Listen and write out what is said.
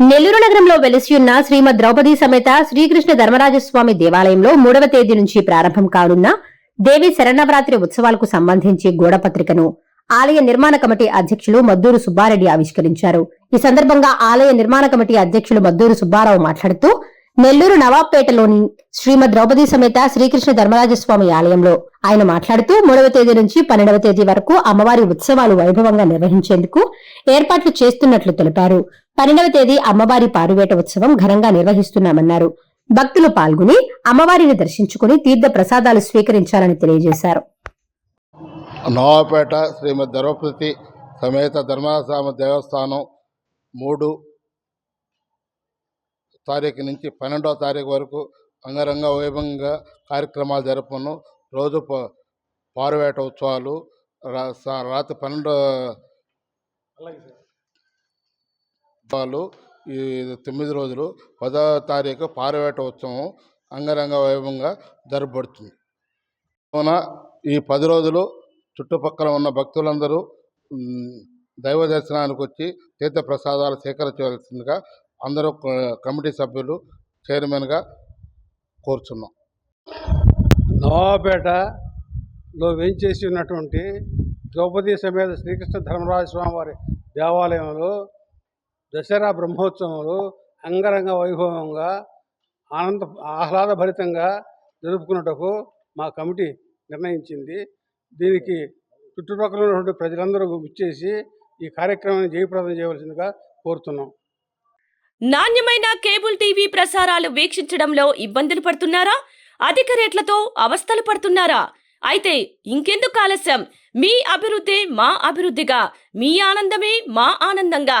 నెల్లూరు నగరంలో వెలిసియున్న శ్రీమద్ ద్రౌపది సమేత శ్రీకృష్ణ ధర్మరాజస్వామి దేవాలయంలో మూడవ తేదీ నుంచి ప్రారంభం కానున్న దేవి శరణవరాత్రి ఉత్సవాలకు సంబంధించి గోడపత్రికను ఆలయ నిర్మాణ కమిటీ అధ్యక్షులు మద్దూరు సుబ్బారెడ్డి ఆవిష్కరించారు. ఈ సందర్భంగా ఆలయ నిర్మాణ కమిటీ అధ్యక్షులు మద్దూరు సుబ్బారావు మాట్లాడుతూ నెల్లూరు నవాబ్పేటలోని శ్రీమద్ ద్రౌపది సమేత శ్రీకృష్ణ ధర్మరాజస్వామి ఆలయంలో ఆయన మాట్లాడుతూ మూడవ తేదీ నుంచి పన్నెండవ తేదీ వరకు అమ్మవారి ఉత్సవాలు వైభవంగా నిర్వహించేందుకు ఏర్పాట్లు చేస్తున్నట్లు తెలిపారు. పన్నెండవ తేదీ అమ్మవారి పారువేట ఉత్సవం ఘనంగా నిర్వహిస్తున్నామన్నారు. భక్తులు పాల్గొని అమ్మవారిని దర్శించుకుని తీర్థ ప్రసాదాలు స్వీకరించాలని తెలియజేశారు. నవాపేట శ్రీమద్ ద్రౌపది సమేత ధర్మస్వామి దేవస్థానం మూడు తారీఖు నుంచి పన్నెండవ తారీఖు వరకు అంగరంగ వైభవంగా కార్యక్రమాలు జరుపును రోజు పారువేట ఉత్సవాలు రా- రాత్రి పన్నెండు వాళ్ళు ఈ తొమ్మిది రోజులు పదవ తారీఖు పారవేట ఉత్సవం అంగరంగ వైభవంగా జరపబడుతుంది. కావున ఈ పది రోజులు చుట్టుపక్కల ఉన్న భక్తులందరూ దైవ దర్శనానికి వచ్చి తీర్థ ప్రసాదాలు స్వీకరించవలసిందిగా అందరూ కమిటీ సభ్యులు చైర్మన్గా కోరుచున్నాం. నవాబేటలో వేయించేసి ఉన్నటువంటి ద్రౌపది సమేత శ్రీకృష్ణ ధర్మరాజ స్వామి వారి దేవాలయంలో దసరా బ్రహ్మోత్సవంలో అంగరంగ వైభవంగా ఆనంద ఆహ్లాదభరితంగా జరుపుకున్నటకు మా కమిటీ నిర్ణయించింది. దీనికి చుట్టుపక్కల ఉన్నటువంటి ప్రజలందరూ విచ్చేసి ఈ కార్యక్రమాన్ని జయప్రదం చేయవలసిందిగా కోరుతున్నాం. నాణ్యమైన కేబుల్ టీవీ ప్రసారాలు వీక్షించడంలో ఇబ్బందులు పడుతున్నారా? అధిక రేట్లతో అవస్థలు పడుతున్నారా? అయితే ఇంకెందుకు ఆలస్యం? మీ అభివృద్ధి మా అభివృద్ధిగా మీ ఆనందమే మా ఆనందంగా.